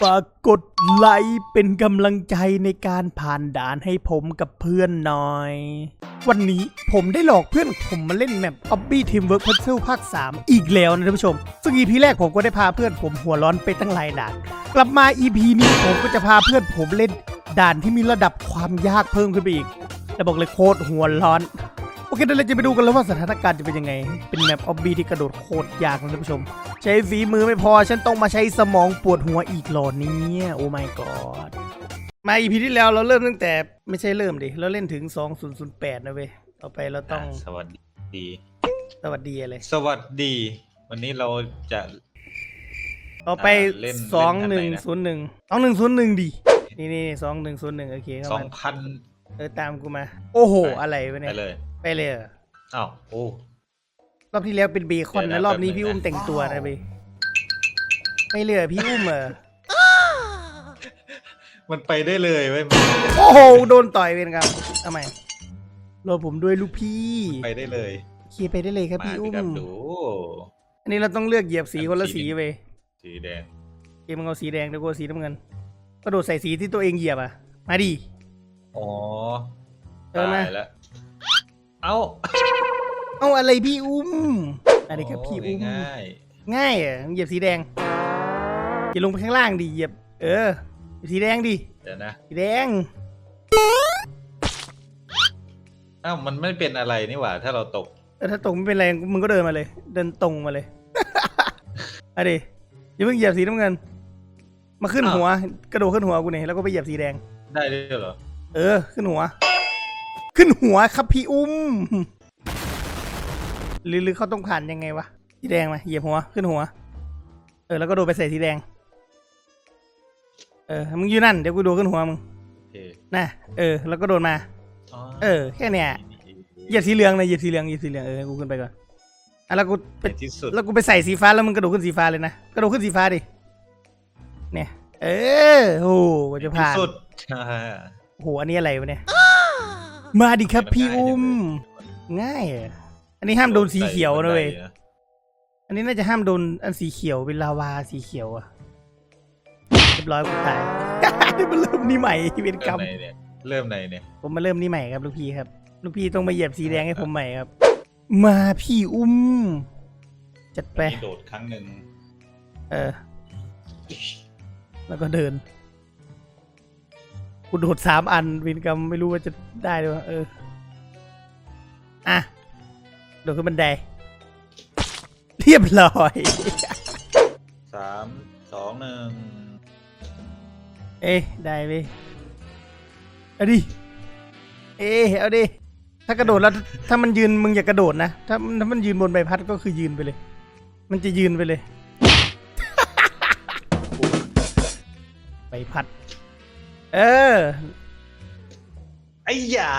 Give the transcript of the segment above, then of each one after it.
ฝากกดไลค์เป็นกำลังใจในการผ่านด่านให้ผมกับเพื่อนหน่อย วันนี้ผมได้หลอกเพื่อนผมมาเล่นแมป Obby Teamwork Puzzle ภาค 3 อีกแล้วนะท่านผู้ชม ซึ่ง EP แรกผมก็ได้พาเพื่อนผมหัวร้อนไปตั้งหลายด่าน กลับมา EP นี้ผมก็จะพาเพื่อนผมเล่นด่านที่มีระดับความยากเพิ่มขึ้นไปอีกและบอกเลยโคตรหัวร้อน เคเดี๋ยวเราจะไปดูกันแล้วว่าสถานการณ์จะเป็นยังไง เป็นแมปออบบี้ที่กระโดดโคตรยากนะท่านผู้ชม ใช้ฝีมือไม่พอฉันต้องมาใช้สมองปวดหัวอีกเหรอเนี่ยโอ้ my god มาอีพีที่แล้วเราเริ่มตั้งแต่ไม่ใช่เริ่มดิเราเล่นถึง 2008 นะเว้ยต่อไปเราต้องสวัสดี สวัสดีอะไรสวัสดี วันนี้เราจะ ต่อไปอ่าเล่นสองหเล่นึ่งนทัศูนนไหนย์หนะนึ่งสองหนึ่งศูนย์หนึ่งดินี่นี่สองหนึ่งศูนย์หนึ่งโอเคเข้าสองมาพัน เออตามกูมา โอ้โห ไป อะไรวะไปเนี่ยเลย ไปเลยเหรออ้าวโอ้รอบที่แล้วเป็นเบคอนเดี๋ยวนะนะรอบนี้แป๊บนึงพี่อุ้มนะแต่งตัวนะเบไม่เหลือพี่อุ้มเหรอมันไปได้เลยเว้ยโอ้โหโดนต่อยเป็นครับทำไมรอผมด้วยลูกพี่ไปได้เลยเคลียร์ไปได้เลยครับมาพี่สิอุ้มครับดูอันนี้เราต้องเลือกเหยียบสีอันคนละสีสีหนึ่งไปสีแดงเกมมึงเอาสีแดงเดี๋ยวกูเอาสีน้ำเงินกระโดดใส่สีที่ตัวเองเหยียบอะมาดิ อ๋อเออนะตายแล้ว เอ้าเอาอะไรพี่อุ้มอะไรครับพี่อุ้มง่ายง่ายอะมึงเหยียบสีแดงอย่าลงไปข้างล่างดิเหยียบ เออเหยียบสีแดงดิๆเดี๋ยวนะสีแดงอ้าวมันไม่เป็นอะไรนี่หว่า ถ้าเราตกเออถ้าตกไม่เป็นไรมึงก็เดินมาเลย เดินตรงมาเลยอะดิอย่าเพิ่งเหยียบสีน้ำเงิน มาขึ้นอ้าวหัว กระโดดขึ้นหัวกูเนี่ยแล้วก็ไปเหยียบสีแดง ได้ด้วยเหรอ เออ ขึ้นหัว ขึ้นหัวครับพี่อุ้มหรือหรือเขาต้องผ่านยังไงวะสีแดงมาเหยียบหัวขึ้นหัว เออแล้วก็โดดไปใส่สีแดง เออมึงอยู่นั่นเดี๋ยวกูโดดขึ้นหัวมึงโอเคนะเออ แล้วก็โดดมาอ๋อเออ แค่เนี้ยเหยียบสีเหลืองเลยเหยียบสีเหลืองเหยียบสีเหลืองเออกูขึ้นไปก่อนอะแล้วกูไปในที่สุดแล้วกูไปใส่สีฟ้าแล้วมึงกระโดดขึ้นสีฟ้าเลยนะกระโดดขึ้นสีฟ้าดิเนี่ย เออโอ้โหกว่าจะผ่านที่สุดโอ้โหอันนี้อะไรวะเนี่ย มาดิครับพี่อุ้ม ง่ายอะอันนี้ห้ามโดนสีเขียวนะเว้ยอันนี้น่าจะห้ามโดนอันสีเขียวเป็นลาวาสีเขียวอะเรียบร้อยกูตายนี่มันเริ่มนี่ใหม่เป็นกรเริ่รมมไหนเนี่ยเริ่มไหนเนี่ย ผมมาเริ่มนี่ใหม่ครับลูกพี่ครับ ลูกพี่ต้องมาเหยียบสีแดงให้ผมใหม่ครับ มาพี่อุ้ม จัดไปมีโดดครั้งหนึ่งเออ แล้วก็เดิน กูโดดสามอันวินกรรมไม่รู้ว่าจะได้หรือเปล่าเออ อะ โดดขึ้นบันได เรียบร้อย สามสองหนึ่งเอ๊ะได้เว้ยเอาดิ เอ๊ะเอาดิ ถ้ากระโดดแล้วถ้ามันยืนมึงอย่ากระโดดนะ ถ้าถ้ามันยืนบนใบพัดก็คือยืนไปเลย มันจะยืนไปเลย ใบพัด เออ ไอ้หยา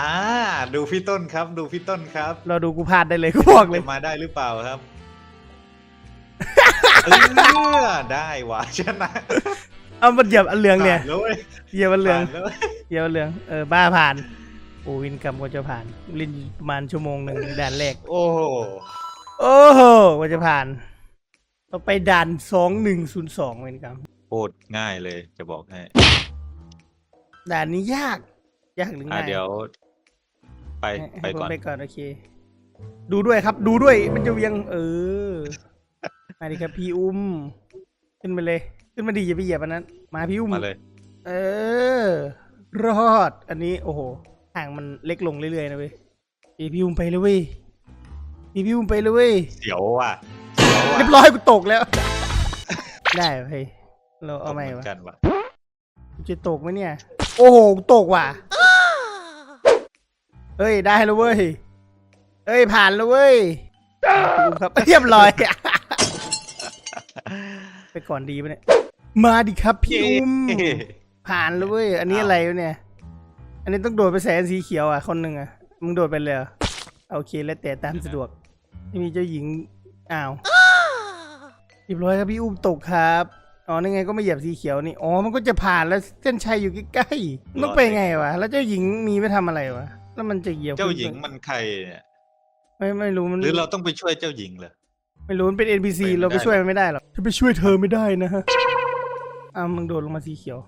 ดูพี่ต้นครับ ดูพี่ต้นครับเราดูกูพลาดได้เลยกูบอกเลยจะมาได้หรือเปล่าครับเออได้ว่ะชนะเอามันเหยียบอันเหลืองเนี่ยผ่าแล้วว้เหยียบอันเหลืองผ่านแล้วเว้ยเหยียบอันเหลืองเออบ้าผ่านโอ้วินกรรมก็จะผ่านลินประมาณชั่วโมงหนึ่งด่านแรก โอ้โหโอ้โหกว่าจะผ่านต่อไปด่านสองหนึ่งศูนย์สองวินกรรมโคตรง่ายเลยจะบอกให้ ด่านนี้ยาก ยากหรืออะง่ายเดี๋ยว ไปให้ไปให้ผมก่อนไปก่อนโอเค ดูด้วยครับ ดูด้วย มันจะเวียง เออ มาดิครับพี่อุ้ม ขึ้นมาเลย ขึ้นมาดีอย่าไปเหยียบอันนั้น มาพี่อุ้ม มาเลย เออ รอด อันนี้โอ้โหห่างมันเล็กลงเรื่อยๆนะเว้ยพี่พี่อุ้มไปเลยเว้ยพี่พี่อุ้มไปเลยเว้ย เสียวว่ะเสียวว่ะเรียบร้อยกูตกแล้ว ได้เฮ้ยเราเอาไหมตกเหมืวะอนกันว่ะ กูจะตกไหมเนี่ย โอ้โห ตกว่ะ เฮ้ย ได้แล้วเว้ย เฮ้ย ผ่านแล้วเว้ย ครับ เรียบร้อย ไปก่อนดีปะเนี่ย มาดิครับพี่อุ้ม ผ่านแล้วเว้ย อันนี้อะไรวะเนี่ย อันนี้ต้องโดดไปแสนสีเขียวอะ คนหนึ่งอะ มึงโดดไปเลยโอเค แล้วแต่ตามสะดวกม่มีเจ้าหญิง อ้าวเรียบร้อยครับพี่อุ้มตกครับ อ๋อนี่ไงก็ไม่เหยียบสีเขียวนี่ อ๋อ มันก็จะผ่านแล้วเส้นชัยอยู่ใกล้ๆมันต้องไปไงวะ แล้วเจ้าหญิงมีไว้ทำอะไรวะ แล้วมันจะเหยียบเจ้าหญิงมันใครเนี่ย ไม่ไม่รู้มัน หรือเราต้องไปช่วยเจ้าหญิงเหรอ ไม่รู้มันเป็น NPC ไปไม่ได้เราไปช่วยมันไม่ได้หรอกจะไปช่วยเธอไม่ได้นะฮะ อ้าวมึงโดดลงมาสีเขียว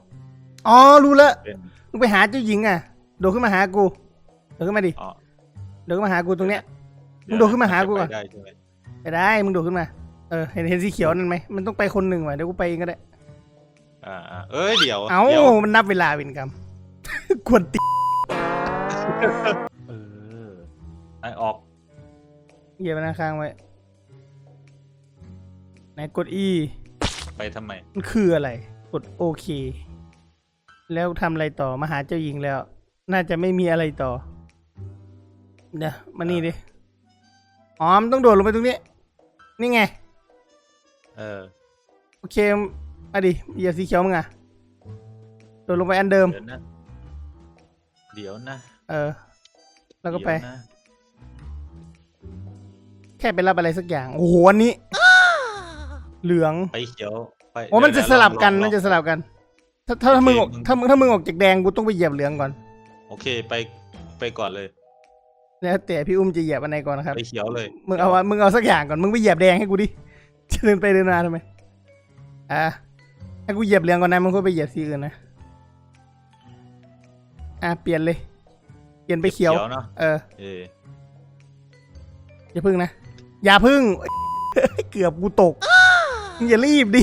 อ๋อ รู้แล้วเป็นมึงไปหาเจ้าหญิงอะ โดดขึ้นมาหากู โดดขึ้นมาดิอ๋อโดดขึ้นมาหากูตรงเนี้ย มึงโดดขึ้นมาหากูก่อนจะไปได้ใช่ไหมไปได้ มึงโดดขึ้นมา เออเห็นเห็นสีเขียวนั่นไหมมันต้องไปคนหนึ่งว่ะเดี๋ยวกูไปเองก็ได้ อ่าอ่าเอ้ยเดี๋ยวเอ้าดี๋ยวมันนับเวลาเป็นกรรมควรติเออไอออกเหยียบมันค้างไว้ไหนกด E ไปทำไม มันคืออะไร กดโอเค แล้วทำอะไรต่อมาหาเจ้าหญิงแล้ว น่าจะไม่มีอะไรต่อ เดี๋ยวมานี่ดิอ๋อมนต้องโดดลงไปตรงนี้ นี่ไง เออโอเคมาดิเหยียบสีเขียวมึงอะโดดลงไปอันเดิม เดี๋ยวนะเดี๋ยวนะเออ แล้วก็ไป เดี๋ยวนะแค่ไปรับอะไรสักอย่าง โอ้โหอันนี้ เหลือง ไปเขียวไปโอ้มันจะเดี๋ยวสลับกันลองลมัองนจะสลับกัน ถ้าถ้าถ้ามึงออกโอเคมึงถ้ามึงถ้ามึงออกจากแดงกูต้องไปเหยียบเหลืองก่อนโอเคไปไปก่อนเลย แล้วแต่พี่อุ้มจะเหยียบอันไหนก่อนนะครับ ไปเขียวเลยมึงเอาอะมึงเอาสักอย่างก่อน มึงไปเหยียบแดงให้กูดิ จะเดินไปเดินมาทำไมอะให้กูเหยียบเหลืองก่อนนะมึงก็ไปเหยียบสีอื่นนะ อะเปลี่ยนเลย เปลี่ยนไปเขียว เนาะเออ เอออย่าพึ่งนะ อย่าพึ่ง เกือบกูตกมึงอย่ารีบดิ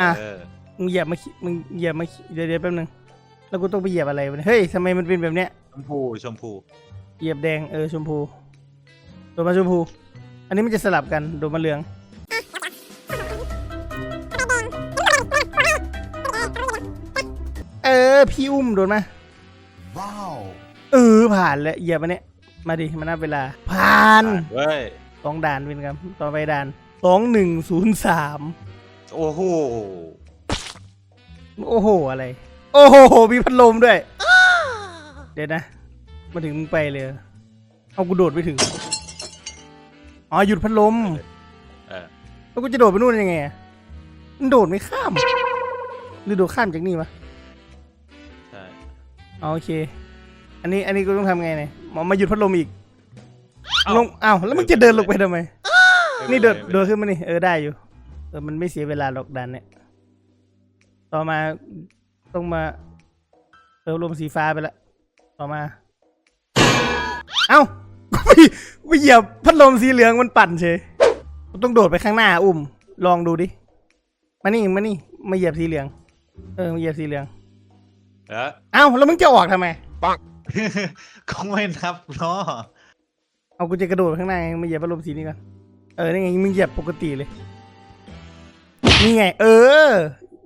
อะ เออมึงเหยียบมาขี้มึงเหยียบมาขี้เดี๋ยวเดี๋ยวแป๊บนึง แล้วกูต้องไปเหยียบอะไรวะเนี่ยเฮ้ยทำไมมันเป็นแบบเนี้ย ชมพูชมพู เหยียบแดง เออชมพูโดดมาชมพู อันนี้มันจะสลับกันโดดมาเหลืองเออพี่อุ้มโดดมา Wow. เออผ่านแล้วเหยียบอันเนี้ยมาดิมานับเวลา ผ่านเว้ยสองด่านเป็นครับต่อไปด่านสองหนึ่งศูนย์สามโอ้โหโอ้โหอะไร โอ้โหมีพัดลมด้วย เดี๋ยวนะ มาถึงมึงไปเลยเหรอเอากูโดดไปถึง อ๋อหยุดพัดลม เออแล้วกูจะโดดไปนู่นยังไงอะมันโดดไม่ข้าม หรือโดดข้ามจากนี่วะใช่อ๋อโอเค อันนี้อันนี้กูต้องทำไงเนี่ยหมอมาหยุดพัดลมอีก เอ้าลงอ้าวแล้วมึงจะเดินลงไปทำไมไม่นี่ป็โดดไรโดดขึ้นมานี่เออได้อยู่ เออมันไม่เสียเวลาหรอกดันเนี่ย ต่อมาต้องมาเติมลมสีฟ้าไปละ ต่อมา เอ้า กูไปไปเหยียบพัดลมสีเหลืองมันปั่นเฉยกูต้องโดดไปข้างหน้าอุ้ม ลองดูดิ มานี่มานี่มาเหยียบสีเหลือง เออมาเหยียบสีเหลือง เออเอ้าแล้วมึงจะออกทำไมก็ไม่นับเนาะเอากูจะกระโดดไปข้างหน้าไงมาเหยียบพัดลมสีนี้ก่อนเออนี่ไงมึงเหยียบปกติเลย นี่ไง เออ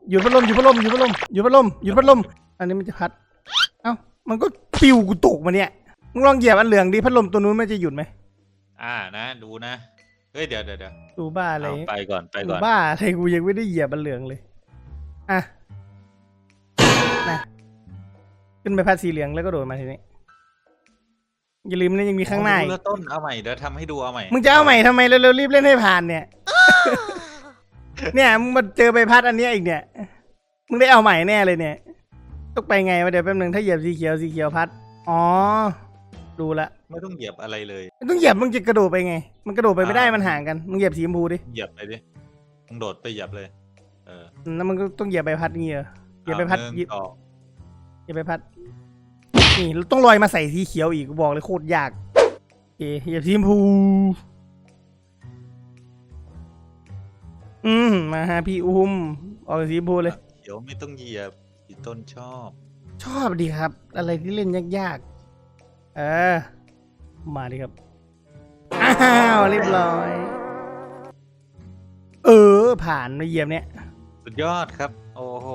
หยุดพัดลมหยุดพัดลมหยุดพัดลมหยุดพัดลมหยุดพัดลม อันนี้มันจะพัด เอ้ามันก็ปิวกูตกมาเนี่ย มึงลองเหยียบอันเหลืองดิพัดลมตัวนู้นมันจะหยุดไหมอ่านะดูนะเฮ้ยเดี๋ยวเดี๋ยวเดี๋ยวดูบ้าอะไรเอาไปก่อนไปดูก่อนบ้าอะไรกูยังไม่ได้เหยียบอันเหลืองเลยอะนะขึ้นไปพัดสีเหลืองแล้วก็โดดมาทีนี้อย่าลืมนะยังมีข้างหน้าอีกรู้แล้วต้นเอาใหม่เดี๋ยวทำให้ดูเอาใหม่มึงจะเอาใหม่ทำไมเร็วๆรีบเล่นให้ผ่านเนี่ย เนี่ยมึงมาเจอใบพัดอันเนี้ยอีกเนี่ย มึงได้เอาใหม่แน่เลยเนี่ย ต้องไปไงวะเดี๋ยวแป๊บนึงถ้าเหยียบสีเขียวสีเขียวพัด อ๋อ ดูละไม่ต้องเหยียบอะไรเลยไม่ต้องเหยียบมึงจะกระโดดไปไง มันกระโดดไปไม่ได้อ่ามั มันห่างกันมึงเหยียบสีชมพูดิเหยียบไปดิมึงโดดไปเหยียบเลย เออแล้วมึงก็ต้องเหยียบใบพัดงี้เหรอเหยียบใบพัดเอาเหยียบต่อเหยียบใบพัดนี่เราต้องลอยมาใส่สีเขียวอีกกูบอกเลยโคตรยากโอเคเหยียบสีชมพูอืมมาฮะพี่อุ้มออกสีชมพูเลย เดี๋ยวไม่ต้องเหยียบที่ต้นชอบ ชอบดีครับ อะไรที่เล่นยากๆ เออ มาดิครับ อ้าวเรียบร้อย เออ ผ่านมาเหยียบเนี่ยสุดยอดครับ โอ้โห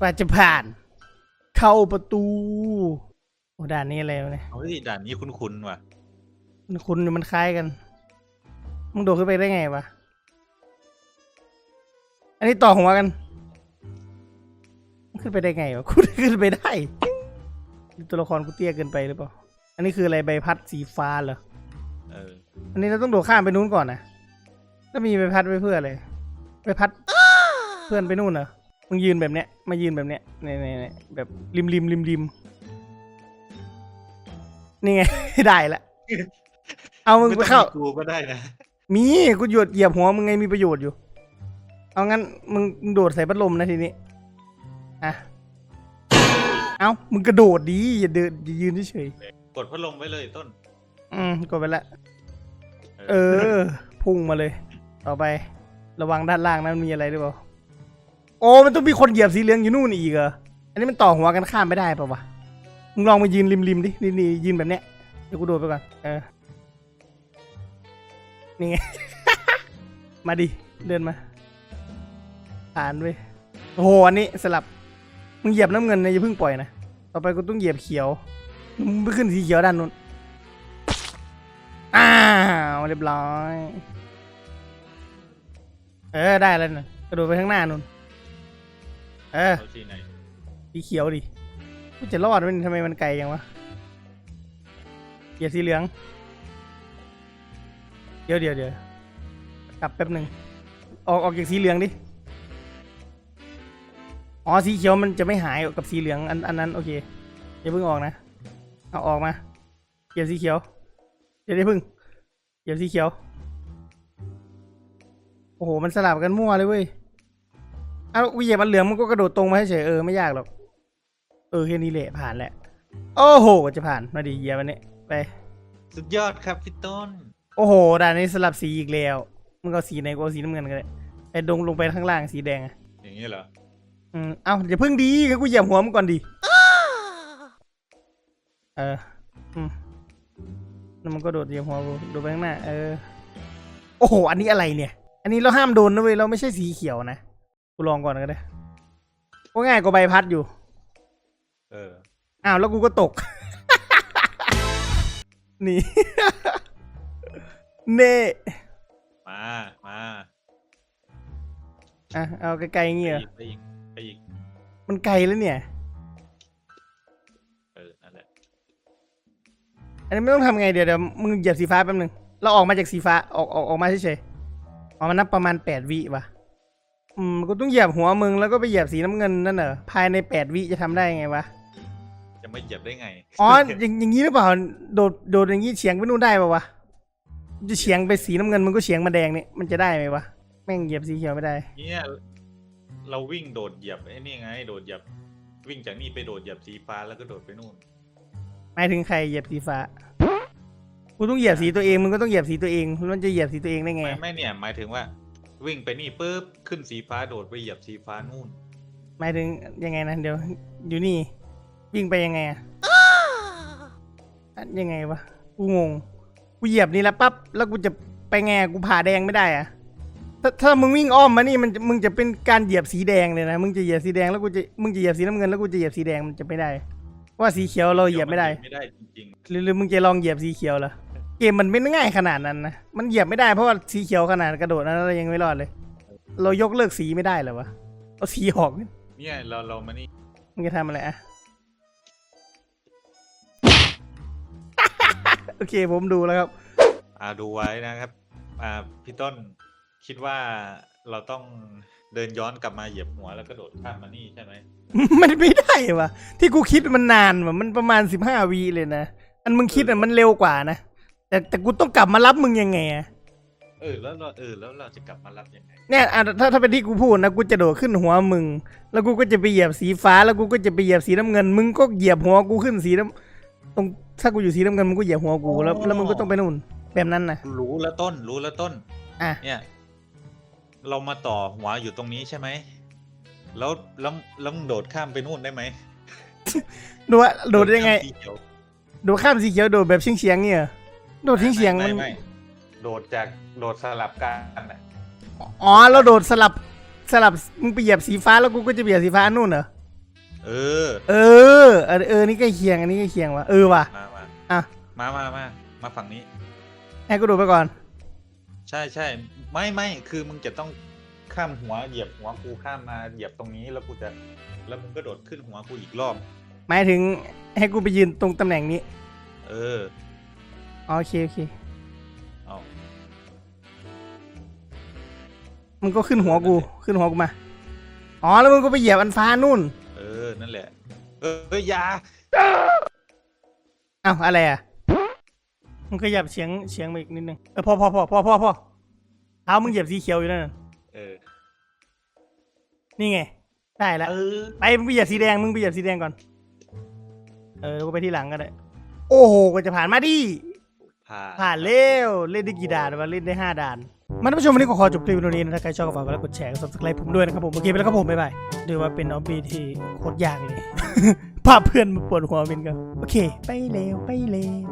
กว่าจะผ่าน เข้าประตู โอ้ด่านนี้อะไรวะเนี่ยเฮ้ยด่านนี้คุ้นๆว่ะ มันคุณมันคล้ายกัน มึงโดดขึ้นไปได้ไงวะ อันนี้ต่อหัวกันมันขึ้นไปได้ไงวะ คุณขึ้นไปได้ ตัวละครกูเตี้ยเกินไปหรือเปล่า อันนี้คืออะไรใบพัดสีฟ้าเหรอ เออ อันนี้เราต้องโดดข้ามไปนู้นก่อนนะแล้วมีใบพัดไว้เพื่ออะไรใบพัด เพื่อนไปนู่นเหรอ มึงยืนแบบเนี้ย มายืนแบบเนี้ยเนี่ยเนี่ยเนี่ยแบบริมริมริมริมนี่ไง ได้ละ เอามึงไปเข้าไม่ต้องมีกูก็ได้นะ มีกูหยดเหยียบหัวมึงไงมีประโยชน์อยู่เเอางั้นมึงมึงโดดใส่พัดลมนะทีนี้ อะ เอามึงกระโดดดีอย่าเดินอย่ายืนเฉยก ดพัดลมไว้เลยต้นๆอืมกดไปละ เออ พุ่งมาเลย ต่อไป ระวังด้านล่างนั้นมีอะไรหรือเปล่า โอ้ มันต้องมีคนเหยียบสีเหลืองอยู่นู่นอีกเหรอ อันนี้มันต่อหัวกันข้ามไม่ได้เปล่าวะ มึงลองมายืนริมๆดินี่นี่ยืนแบบเนี้ย เดี๋ยวกูโดดไปก่อน เออ นี่ไง มาดิ เดินมา ผ่านเว้ยโอ้โห อันนี้สลับ มึงเหยียบน้ำเงินนะอย่าเพิ่งปล่อยนะ ต่อไปกูต้องเหยียบเขียว มึงไปขึ้นสีเขียวด้านนู้น อ้าว เรียบร้อย เออ ได้แล้วนะกระโดดไปข้างหน้านู่นเออ เอาสีไหนสีเขียวดิกูจะรอดมันทำไมมันไกลยังวะเหยียบสีเหลือง เดี๋ยวเดี๋ยวเดี๋ยวกลับแป๊บหนึ่งออกออกจากสีเหลืองดิ อ๋อ สีเขียวมันจะไม่หายกับสีเหลืองอันอันนั้น โอเคอย่าเพิ่งออกนะ เอาออกมาเหยียบสีเขียวเดี๋ยวได้เพิ่งเหยียบสีเขียว โอ้โห มันสลับกันมั่วเลยเว้ยเอากูเหยียบมันเหลืองมันก็กระโดดตรงมาเฉยๆเออไม่ยากหรอก เออแค่นี้แหละผ่านแหละ โอ้โหจะผ่านมาดิเหยียบอันนี้ไป สุดยอดครับพี่ต้น โอ้โหด่านนี้สลับสีอีกแล้วมึงเอาสีไหนกูเอาสีน้ำเงินก็ได้ไอ้ดงลงไปข้างล่างสีแดงอะอย่างนี้เหรออืมเอ้าอย่าเพิ่งดีงั้นกูเหยียบหัวมันก่อนดิ เอออืมแล้วมันก็โดดเหยียบหัวกูโดดไปข้างหน้า เออ โอ้โห อันนี้อะไรเนี่ย อันนี้เราห้ามโดนนะเว้ย เราไม่ใช่สีเขียวนะ กูลองก่อนก็ได้ก็ง่ายกว่าใบพัดอยู่ เออ อ้าว แล้วกูก็ตก นี่ เน่ มา มาอะ เอาไกลๆอย่างไปเงี้ยเหรออีกไปอีก ไปอีก มันไกลแล้วเนี่ย อันนี้ไม่ต้องทำไงเดี๋ยวเดี๋ยวมึงเหยียบสีฟ้าแป๊บนึง เราออกมาจากสีฟ้าออกออกออกมาเฉยๆออกมานับประมาณแปดวิว่ะอืมกูต้องเหยียบหัวมึงแล้วก็ไปเหยียบสีน้ำเงินนั่นเหรอภายในแปดวิจะทำได้ไงวะ จะไม่เหยียบได้ไงอ๋ออย่างอย่างนี้หรือเปล่าโดดโดดอย่างนี้เฉียงไปนู่นได้ป่าวะจะเฉียงไปสีน้ำเงินมึงก็เฉียงมาแดงเนี่ยมันจะได้ไหมวะแม่งเหยียบสีเขียวไม่ได้ เนี่ยเราวิ่งโดดเหยียบไอ้นี่ไง โดดเหยียบ วิ่งจากนี่ไปโดดเหยียบสีฟ้าแล้วก็โดดไปนู่น หมายถึงใครเหยียบสีฟ้า กูต้องเหยียบสีตัวเอง มึงก็ต้องเหยียบสีตัวเองแล้วมันจะเหยียบสีตัวเองได้ไง ไม่ไม่เนี่ย หมายถึงว่า วิ่งไปนี่ปุ๊บขึ้นสีฟ้าโดดไปเหยียบสีฟ้านู่น หมายถึงยังไงนะเดี๋ยว อยู่นี่ วิ่งไปยังไงอะอะยังไงวะ กูงง กูเหยียบนี่แล้วปั๊บ แล้วกูจะไปไงอะกูผ่าแดงไม่ได้อะถ้าถ้ามึงวิ่งอ้อมมานี่มันจะมึงจะเป็นการเหยียบสีแดงเลยนะ มึงจะเหยียบสีแดงแล้วกูจะ มึงจะเหยียบสีน้ำเงินแล้วกูจะเหยียบสีแดงมันจะไม่ได้ ว่าสีเขียวเราเหยียบไม่ได้ ไม่ได้จริงหรือหรือมึงจะลองเหยียบสีเขียวเหรอเกมมันไม่ง่ายขนาดนั้นนะมันเหยียบไม่ได้เพราะว่าสีเขียวขนาดกระโดดนั้นเรายังไม่รอดเลย เรายกเลิกสีไม่ได้เหรอวะเอาสีออกๆเนี่ยเราเรามานี่มึงจะทำอะไรอะ โอเคผมดูแล้วครับ อ่าดูไว้นะครับ อ่าพี่ต้นคิดว่าเราต้อง เดินย้อนกลับมาเหยียบหัวแล้วก็โดดข้ามมานี่ใช่ไหมมันไม่ได้วะที่กูคิดมันนานวะมันประมาณสิบห้าวีเลยนะ อันมึงคิดอะมันเร็วกว่านะ แต่แต่กูต้องกลับมารับมึงยังไงอะเออแล้วเราเออแล้วเราจะกลับมารับยังไงเนี่ยอะถ้าถ้าเป็นที่กูพูดนะกูจะโดดขึ้นหัวมึง แล้วกูก็จะไปเหยียบสีฟ้า แล้วกูก็จะไปเหยียบสีน้ำเงิน มึงก็เหยียบหัวกูขึ้นสีน้ำตรงถ้ากูอยู่สีน้ำเงินมึงก็เหยียบหัวกูแล้วแล้วมึงก็ต้องไปนู่นแบบนั้นนะ รู้แล้วต้นรู้แล้วต้นอะ เนี่ย เรามาต่อหัวอยู่ตรงนี้ใช่ไหม แล้วแล้วแล้วมึงโดดข้ามไปนู่นได้ไหมโดดโดดยังไง ข้ามสีเขียวโดดข้ามสีเขียวโดดแบบเฉียงเฉียงๆเนี่ยเหรอโดดเฉียงเฉียงๆไม่มัน ไม่ไม่โดดจากโดดสลับกันน่ะอ๋อเราโดดสลับสลับมึงไปเหยียบสีฟ้าแล้วกูก็จะไปเหยียบสีฟ้านู่นเหรอ เออ เออเออเออนี่ใกล้เคียงอันนี้ใกล้เคียงว่ะเออว่ะ มามาอะ มามามามาฝั่งนี้ ให้กูโดดไปก่อน ใช่ใช่ ไม่ไม่คือมึงจะต้องข้ามหัวเหยียบหัวกูข้ามมาเหยียบตรงนี้แล้วกูจะแล้วมึงก็โดดขึ้นหัวกูอีกรอบ หมายถึงให้กูไปยืนตรงตำแหน่งนี้ เอออ๋อโอเคโอเคเอามึงก็ขึ้นหัวกูขึ้นหัวกูมา อ๋อแล้วมึงก็ไปเหยียบอันฟ้านู่น เออนั่นแหละ เออเอ้ยอยาเอ้าอะไรอะมึงขยับเฉียงเฉียงมาอีกนิดนึงเออพอพอพอพอพอพอ เท้ามึงเหยียบสีเขียวอยู่นั่นนะเออนี่ไง ได้แล้ว เออไปมึงไปเหยียบสีแดงมึงไปเหยียบสีแดงก่อน เออกูไปที่หลังก็ได้ โอ้โหก็จะผ่านมาดิ ผ่านผ่านเร็วเล่นได้กี่ด่านวะเล่นได้ห้าด่านมาท่านผู้ชมวันนี้ก็ขอจบคลิปวิดีโอนี้นะถ้าใครชอบก็ฝากกดไลค์กดแชร์กด subscribe ผมด้วยนะครับผมโอเคไปแล้วครับผมบ๊ายบายเรียกว่าเป็นออบบี้ที่โคตรยากเลยพาเพื่อนมาปวดหัวเป็นกันโอเค ไปเร็วไปเร็ว